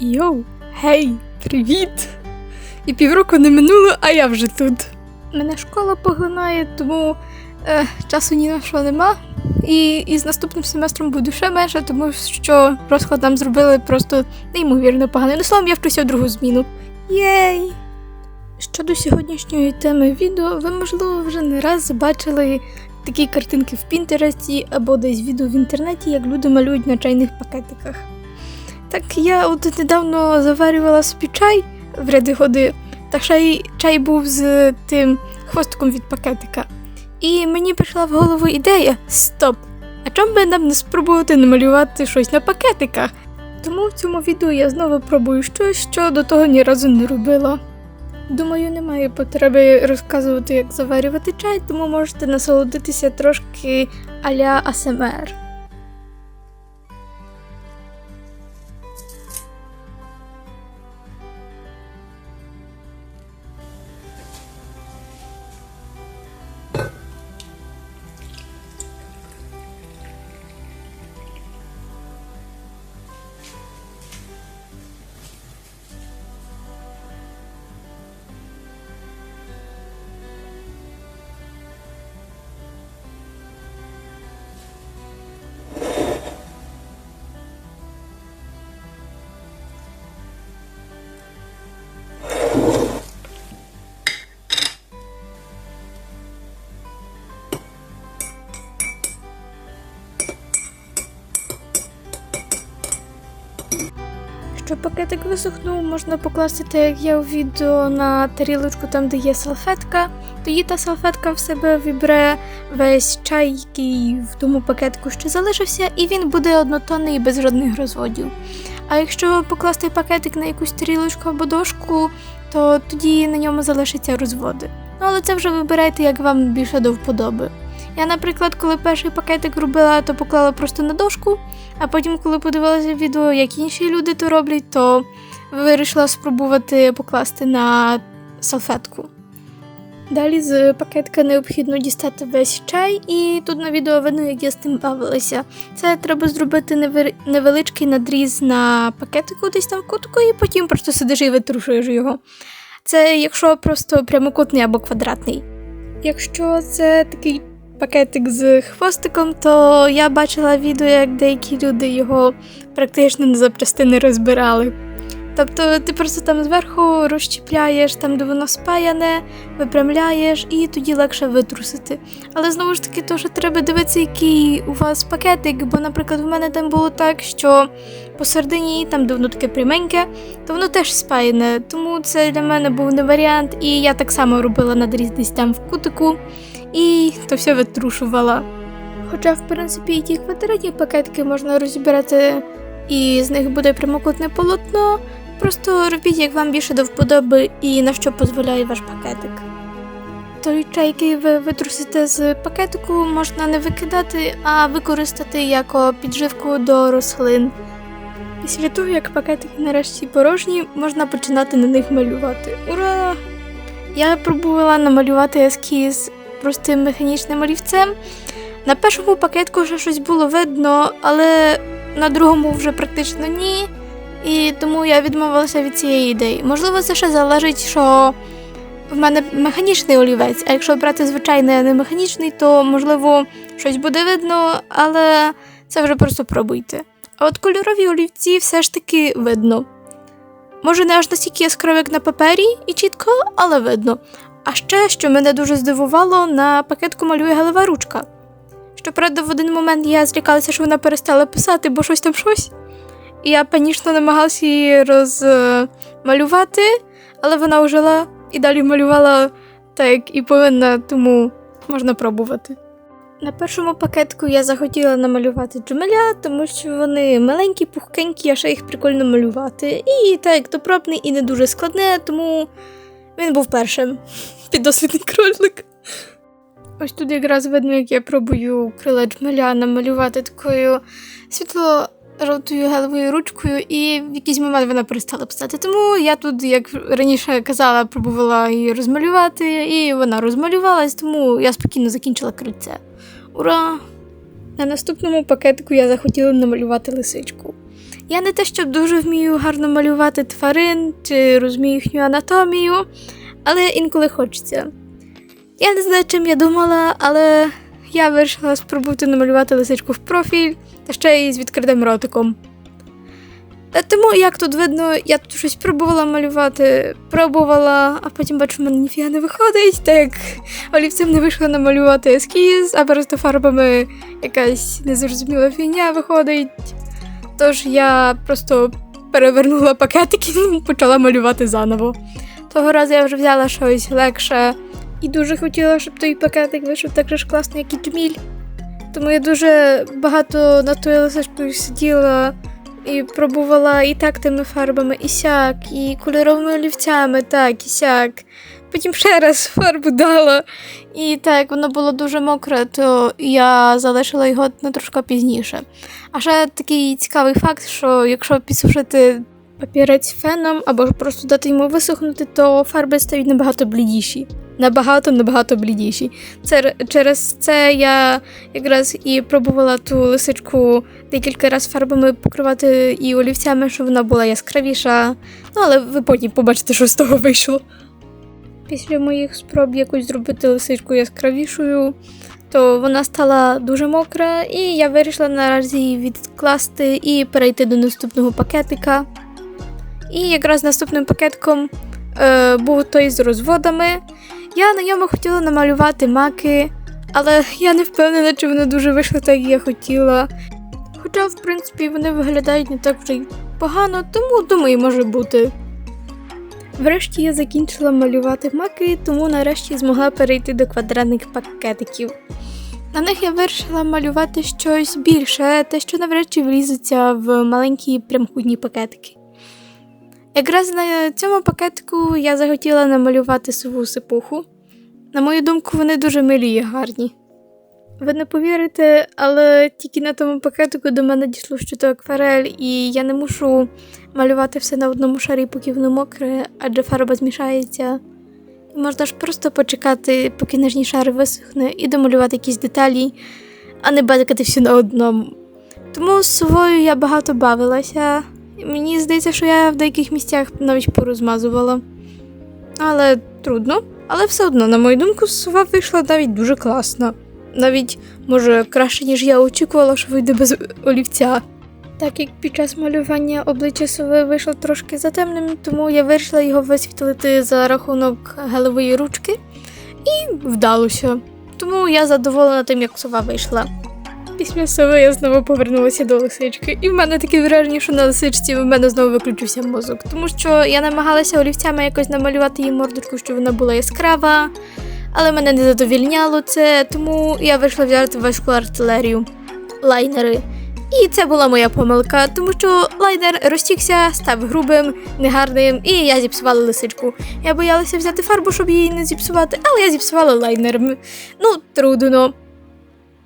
Йоу, гей, привіт! І півроку не минуло, а я вже тут. Мене школа поглинає, тому е, часу ні на що нема. І, і з наступним семестром буду ще менше, тому що розклад нам зробили просто неймовірно поганий. Ну, словом, я вчуся в другу зміну. Єй! Щодо сьогоднішньої теми відео, ви, можливо, вже не раз бачили такі картинки в Пінтересті або десь відео в інтернеті, як люди малюють на чайних пакетиках. Так я от недавно заварювала собі чай в ряди годи, та ще й чай був з тим хвостиком від пакетика. І мені прийшла в голову ідея: стоп! А чому би нам не спробувати намалювати щось на пакетиках? Тому в цьому відео я знову пробую щось, що до того ні разу не робила. Думаю, немає потреби розказувати, як заварювати чай, тому можете насолодитися трошки а-ля АСМР. Щоб пакетик висохнув, можна покласти так, як є у відео на тарілочку, там де є салфетка. Тоді та салфетка в себе вібере весь чай, який в тому пакетику ще залишився, і він буде однотонний без жодних розводів. А якщо покласти пакетик на якусь тарілочку або дошку, то тоді на ньому залишаться розводи. Ну але це вже вибирайте, як вам більше до вподоби. Я, наприклад, коли перший пакетик робила, то поклала просто на дошку, а потім, коли подивилася відео, як інші люди то роблять, то вирішила спробувати покласти на салфетку. Далі з пакетика необхідно дістати весь чай, і тут на відео видно, як я з тим бавилася. Це треба зробити невеличкий надріз на пакетику десь там в кутку, і потім просто сидиш і витрушуєш його. Це якщо просто прямокутний або квадратний. Якщо це такий пакетик з хвостиком, то я бачила відео, як деякі люди його практично на запчастини розбирали. Тобто ти просто там зверху розчіпляєш, там де воно спаяне, випрямляєш і тоді легше витрусити. Але знову ж таки, то, що треба дивитися, який у вас пакетик, бо, наприклад, в мене там було так, що посередині, там де воно таке пряменьке, то воно теж спаяне. Тому це для мене був не варіант, і я так само робила надріз десь там в кутику і то все витрушувала. Хоча, в принципі, і ті квадратні пакетики можна розібрати, і з них буде прямокутне полотно. Просто робіть, як вам більше до вподоби і на що дозволяє ваш пакетик. Той чай, який ви витрусите з пакетику, можна не викидати, а використати як підживку до рослин. Після того, як пакетики нарешті порожні, можна починати на них малювати. Ура! Я пробувала намалювати ескіз простим механічним олівцем. На першому пакетку вже щось було видно, але на другому вже практично ні. І тому я відмовилася від цієї ідеї. Можливо, це ще залежить, що в мене механічний олівець, а якщо брати звичайний, а не механічний, то можливо щось буде видно, але це вже просто пробуйте. А от кольорові олівці все ж таки видно. Може, не аж настільки яскраво, як на папері і чітко, але видно. А ще, що мене дуже здивувало, на пакетку малює галева ручка. Щоправда, в один момент я злякалася, що вона перестала писати, бо щось там щось. І я панічно намагалася її розмалювати, але вона ожила і далі малювала так, як і повинна, тому можна пробувати. На першому пакетку я захотіла намалювати джмеля, тому що вони маленькі, пухкенькі, а ще їх прикольно малювати. І так як то пробний і не дуже складне, тому він був першим. Піддосвідний кролик. Ось тут якраз видно, як я пробую крила джмеля намалювати такою світло-жовтою гелевою ручкою, і в якийсь момент вона перестала писати. Тому я тут, як раніше казала, пробувала її розмалювати, і вона розмалювалась, тому я спокійно закінчила крильце. Ура! На наступному пакетику я захотіла намалювати лисичку. Я не те, щоб дуже вмію гарно малювати тварин чи розумію їхню анатомію, але інколи хочеться. Я не знаю, чим я думала, але я вирішила спробувати намалювати лисичку в профіль та ще й з відкритим ротиком. Е, Тому, як тут видно, я тут щось пробувала малювати, пробувала, а потім бачу, в мене ніфіга не виходить, так як олівцем не вийшло намалювати ескіз, а просто фарбами якась незрозуміла фігня виходить. Тож я просто перевернула пакетик і почала малювати заново. Того разу я вже взяла щось легше і дуже хотіла, щоб той пакетик вийшов так же ж класно, як і Джміль. Тому я дуже багато над тою лисичкою сиділа і пробувала і так тими фарбами, і сяк, і кольоровими олівцями, так, і сяк. Потім ще раз фарбу дала. І так, воно було дуже мокре, то я залишила його на трошки пізніше. А ще такий цікавий факт, що якщо підсушити папірець феном або просто дати йому висохнути, то фарби стають набагато блідіші. Набагато набагато блідіші. Це через це я якраз і пробувала ту лисичку декілька разів фарбами покривати і олівцями, щоб вона була яскравіша. Ну, але ви потім побачите, що з того вийшло. Після моїх спроб якось зробити лисичку яскравішою, то вона стала дуже мокра, і я вирішила наразі її відкласти і перейти до наступного пакетика. І якраз наступним пакетком е, був той з розводами. Я на ньому хотіла намалювати маки, але я не впевнена, чи воно дуже вийшло так, як я хотіла. Хоча, в принципі, вони виглядають не так вже й погано, тому думаю, може бути. Врешті я закінчила малювати маки, тому нарешті змогла перейти до квадратних пакетиків. На них я вирішила малювати щось більше, те, що навряд чи влізеться в маленькі прямокутні пакетики. Якраз на цьому пакетику я захотіла намалювати сову сипуху. На мою думку, вони дуже милі і гарні. Ви не повірите, але тільки на тому пакетику до мене дійшло, що то акварель, і я не мушу малювати все на одному шарі, поки воно мокре, адже фарба змішається. Можна ж просто почекати, поки нижній шар висохне, і домалювати якісь деталі, а не базикати все на одному. Тому з совою я багато бавилася. Мені здається, що я в деяких місцях навіть порозмазувала. Але трудно. Але все одно, на мою думку, сова вийшла навіть дуже класно. Навіть, може, краще, ніж я очікувала, що вийде без олівця. Так як під час малювання обличчя сови вийшло трошки затемним, тому я вирішила його висвітлити за рахунок гелевої ручки і вдалося. Тому я задоволена тим, як сова вийшла. Після сови я знову повернулася до лисички, і в мене таке враження, що на лисичці в мене знову виключився мозок, тому що я намагалася олівцями якось намалювати її мордочку, щоб вона була яскрава, але мене не задовільняло це, тому я вирішила взяти важку артилерію лайнери. І це була моя помилка, тому що лайнер розтікся, став грубим, негарним, і я зіпсувала лисичку. Я боялася взяти фарбу, щоб її не зіпсувати, але я зіпсувала лайнером. Ну, трудно.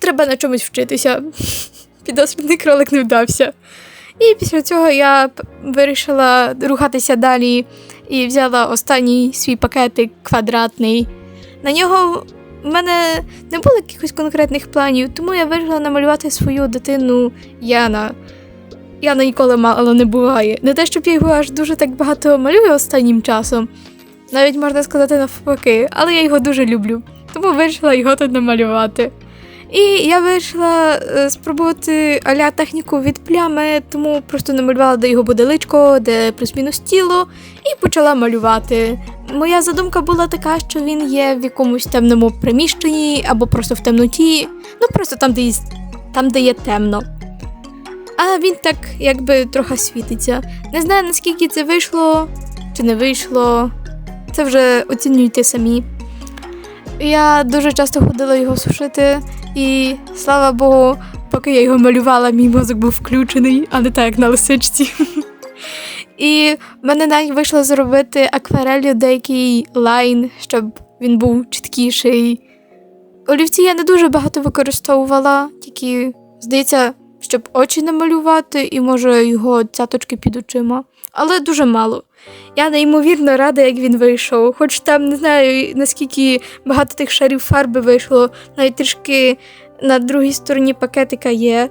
Треба на чомусь вчитися. Підосвітний кролик не вдався. І після цього я вирішила рухатися далі і взяла останній свій пакетик квадратний. На нього в мене не було якихось конкретних планів, тому я вирішила намалювати свою дитину Яна. Яна ніколи мало не буває. Не те, щоб я його аж дуже так багато малюю останнім часом. Навіть можна сказати навпаки, але я його дуже люблю, тому вирішила його тут намалювати. І я вирішила е, спробувати аля техніку від плями, тому просто намалювала, де його буде личко, де плюс-мінус тіло, і почала малювати. Моя задумка була така, що він є в якомусь темному приміщенні або просто в темноті, ну просто там, де є, там, де є темно. А він так якби трохи світиться. Не знаю, наскільки це вийшло чи не вийшло. Це вже оцінюйте самі. Я дуже часто ходила його сушити, і слава Богу, поки я його малювала, мій мозок був включений, а не так, як на лисичці. І в мене навіть вийшло зробити акварелью деякий лайн, щоб він був чіткіший. Олівці я не дуже багато використовувала, тільки, здається, щоб очі намалювати, і може його цяточки під очима. Але дуже мало. Я неймовірно рада, як він вийшов. Хоч там не знаю наскільки багато тих шарів фарби вийшло, навіть трішки на другій стороні пакетика є.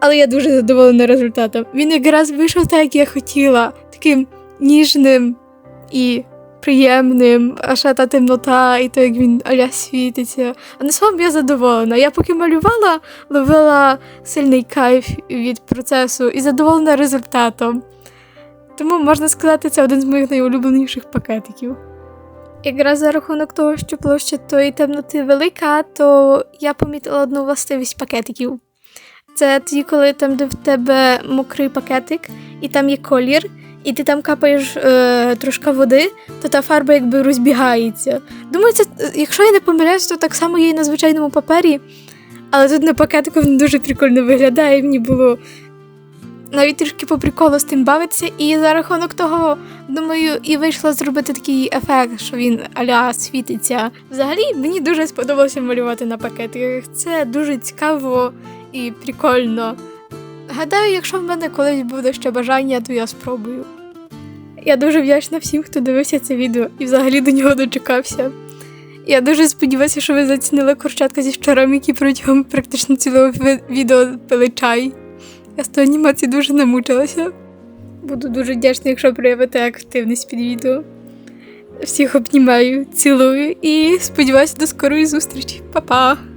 Але я дуже задоволена результатом. Він якраз вийшов так, як я хотіла, таким ніжним і приємним, а ще та темнота, і то, як він аля світиться. А на словом я задоволена. Я поки малювала, ловила сильний кайф від процесу і задоволена результатом. Тому можна сказати, це один з моїх найулюбленіших пакетиків. Якраз за рахунок того, що площа тої темноти велика, то я помітила одну властивість пакетиків. Це тоді, коли там, де в тебе мокрий пакетик, і там є колір, і ти там капаєш е, трошки води, то та фарба якби розбігається. Думаю, це, е, якщо я не помиляюсь, то так само є і на звичайному папері, але тут на пакетику воно дуже прикольно виглядає, і мені було навіть трішки по приколу з тим бавитися, і за рахунок того, думаю, і вийшло зробити такий ефект, що він аля світиться. Взагалі, мені дуже сподобалося малювати на пакетиках. Це дуже цікаво і прикольно. Гадаю, якщо в мене колись буде ще бажання, то я спробую. Я дуже вдячна всім, хто дивився це відео і взагалі до нього дочекався. Я дуже сподіваюся, що ви зацінили курчатка зі щарами, які протягом практично цілого відео пили чай. Я з тої анімації дуже намучилася. Буду дуже вдячна, якщо проявите активність під відео. Всіх обнімаю, цілую і сподіваюся до скорої зустрічі. Па-па!